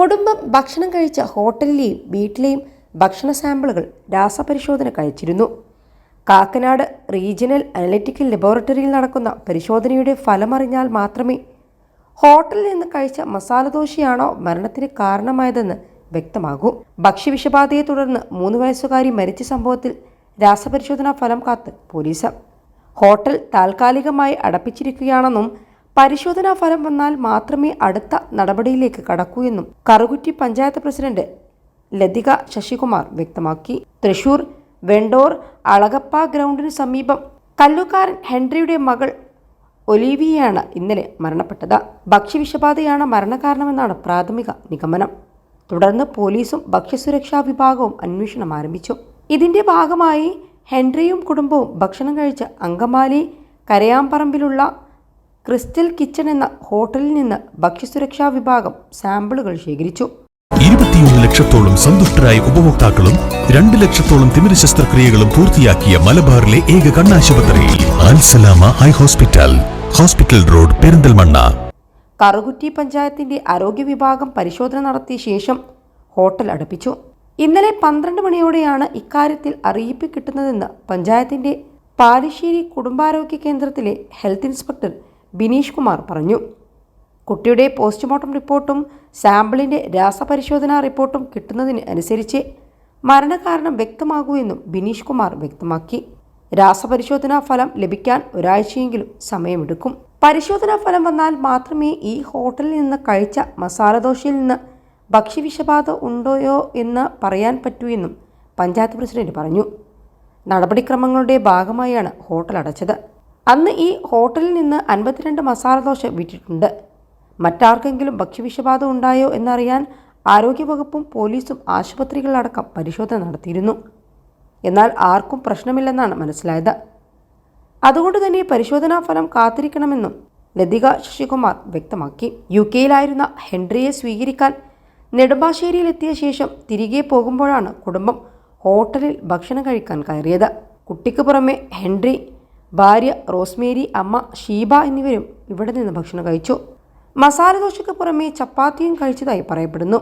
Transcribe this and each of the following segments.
കുടുംബം ഭക്ഷണം കഴിച്ച ഹോട്ടലിലെയും വീട്ടിലെയും ഭക്ഷണ സാമ്പിളുകൾ രാസപരിശോധനയ്ക്ക് അയച്ചിരുന്നു. കാക്കനാട് റീജിയണൽ അനലിറ്റിക്കൽ ലബോറട്ടറിയിൽ നടക്കുന്ന പരിശോധനയുടെ ഫലമറിഞ്ഞാൽ മാത്രമേ ഹോട്ടലിൽ നിന്ന് കഴിച്ച മസാലദോശയാണോ മരണത്തിന് കാരണമായതെന്ന് വ്യക്തമാകൂ. ഭക്ഷ്യവിഷബാധയെ തുടർന്ന് മൂന്ന് വയസ്സുകാരി മരിച്ച സംഭവത്തിൽ രാസപരിശോധനാ ഫലം കാത്ത് പോലീസ്. ഹോട്ടൽ താൽക്കാലികമായി അടപ്പിച്ചിരിക്കുകയാണെന്നും പരിശോധനാ ഫലം വന്നാൽ മാത്രമേ അടുത്ത നടപടിയിലേക്ക് കടക്കൂ എന്നും കറുകുറ്റി പഞ്ചായത്ത് പ്രസിഡന്റ് ലതിക ശശികുമാർ വ്യക്തമാക്കി. തൃശൂർ വെണ്ടോർ അളകപ്പ ഗ്രൗണ്ടിന് സമീപം കല്ലുകാരൻ ഹെൻറിയുടെ മകൾ ഒലീവിയയാണ് ഇന്നലെ മരണപ്പെട്ടത്. ഭക്ഷ്യവിഷബാധയാണ് മരണകാരണമെന്നാണ് പ്രാഥമിക നിഗമനം. തുടർന്ന് പോലീസും ഭക്ഷ്യസുരക്ഷാ വിഭാഗവും അന്വേഷണം ആരംഭിച്ചു. ഇതിന്റെ ഭാഗമായി ഹെൻറിയും കുടുംബവും ഭക്ഷണം കഴിച്ച അങ്കമാലി കരയാമ്പറമ്പിലുള്ള ക്രിസ്റ്റൽ കിച്ചൺ എന്ന ഹോട്ടലിൽ നിന്ന് ഭക്ഷ്യസുരക്ഷാ വിഭാഗം സാമ്പിളുകൾ ശേഖരിച്ചു. ഇരുപത്തിയൊന്ന് ലക്ഷത്തോളം സന്തുഷ്ടരായ ഉപഭോക്താക്കളും രണ്ട് ലക്ഷത്തോളം തിമിര ശസ്ത്രക്രിയകളും പൂർത്തിയാക്കിയ മലബാറിലെ ഏക കണ്ണാശുപത്രി Alsalama eye hospital hospital road Perinthalmanna. Karukutty പഞ്ചായത്തിന്റെ ആരോഗ്യ വിഭാഗം പരിശോധന നടത്തിയ ശേഷം ഹോട്ടൽ അടപ്പിച്ചു. ഇന്നലെ പന്ത്രണ്ട് മണിയോടെയാണ് ഇക്കാര്യത്തിൽ അറിയിപ്പ് കിട്ടുന്നതെന്ന് പഞ്ചായത്തിന്റെ പാലിശ്ശേരി കുടുംബാരോഗ്യ കേന്ദ്രത്തിലെ ഹെൽത്ത് ഇൻസ്പെക്ടർ ബിനീഷ് കുമാർ പറഞ്ഞു. കുട്ടിയുടെ പോസ്റ്റ്മോർട്ടം റിപ്പോർട്ടും സാമ്പിളിന്റെ രാസപരിശോധനാ റിപ്പോർട്ടും കിട്ടുന്നതിന് അനുസരിച്ച് മരണകാരണം വ്യക്തമാകൂ എന്നും ബിനീഷ് കുമാർ വ്യക്തമാക്കി. രാസപരിശോധനാ ഫലം ലഭിക്കാൻ ഒരാഴ്ചയെങ്കിലും സമയമെടുക്കും. പരിശോധനാ ഫലം വന്നാൽ മാത്രമേ ഈ ഹോട്ടലിൽ നിന്ന് കഴിച്ച മസാലദോശയിൽ നിന്ന് ഭക്ഷ്യവിഷബാധ ഉണ്ടോയോ എന്ന് പറയാൻ പറ്റൂ എന്നും പഞ്ചായത്ത് പ്രസിഡന്റ് പറഞ്ഞു. നടപടിക്രമങ്ങളുടെ ഭാഗമായാണ് ഹോട്ടൽ അടച്ചത്. അന്ന് ഈ ഹോട്ടലിൽ നിന്ന് അൻപത്തിരണ്ട് മസാല ദോശ വിറ്റിട്ടുണ്ട് മറ്റാർക്കെങ്കിലും ഭക്ഷ്യവിഷബാധ ഉണ്ടായോ എന്നറിയാൻ ആരോഗ്യവകുപ്പും പോലീസും ആശുപത്രികളിലടക്കം പരിശോധന നടത്തിയിരുന്നു. എന്നാൽ ആർക്കും പ്രശ്നമില്ലെന്നാണ് മനസ്സിലായത്. അതുകൊണ്ട് തന്നെ പരിശോധനാ ഫലം കാത്തിരിക്കണമെന്നും ലതിക ശശികുമാർ വ്യക്തമാക്കി. യു കെയിലായിരുന്ന ഹെൻറിയെ സ്വീകരിക്കാൻ നെടുമ്പാശ്ശേരിയിലെത്തിയ ശേഷം തിരികെ പോകുമ്പോഴാണ് കുടുംബം ഹോട്ടലിൽ ഭക്ഷണം കഴിക്കാൻ കയറിയത്. കുട്ടിക്ക് പുറമെ ഹെൻറി ഭാര്യ റോസ്മേരി അമ്മ ഷീബ എന്നിവരും ഇവിടെ നിന്ന് ഭക്ഷണം കഴിച്ചു. മസാലദോശയ്ക്ക് പുറമെ ചപ്പാത്തിയും കഴിച്ചതായി പറയപ്പെടുന്നു.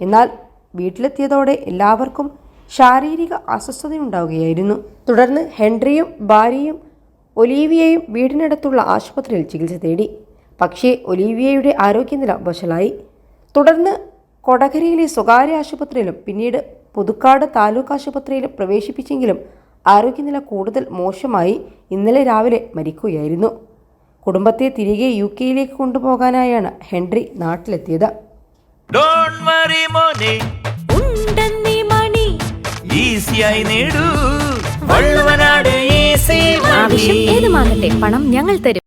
എന്നാൽ വീട്ടിലെത്തിയതോടെ എല്ലാവർക്കും ശാരീരിക അസ്വസ്ഥതയുണ്ടാവുകയായിരുന്നു. തുടർന്ന് ഹെൻറിയും ഭാര്യയും ഒലീവിയയും വീടിനടുത്തുള്ള ആശുപത്രിയിൽ ചികിത്സ തേടി. പക്ഷേ ഒലീവിയയുടെ ആരോഗ്യനില വഷളായി. തുടർന്ന് കൊടകരയിലെ സ്വകാര്യ ആശുപത്രിയിലും പിന്നീട് പുതുക്കാട് താലൂക്ക് ആശുപത്രിയിലും പ്രവേശിപ്പിച്ചെങ്കിലും ആരോഗ്യനില കൂടുതൽ മോശമായി. ഇന്നലെ രാവിലെ മരിക്കുകയായിരുന്നു. കുടുംബത്തെ തിരികെ യു കെയിലേക്ക് കൊണ്ടുപോകാനായാണ് ഹെൻറി നാട്ടിലെത്തിയത്. ഡോണ്ട് വറി മോനെ. ഉണ്ടെന്നീ മണി. ഈസിയായി നേടൂ. വള്ളുവനാട് ഈസി ആവശ്യം ഏതുമാകട്ടെ പണം ഞങ്ങൾ തരും.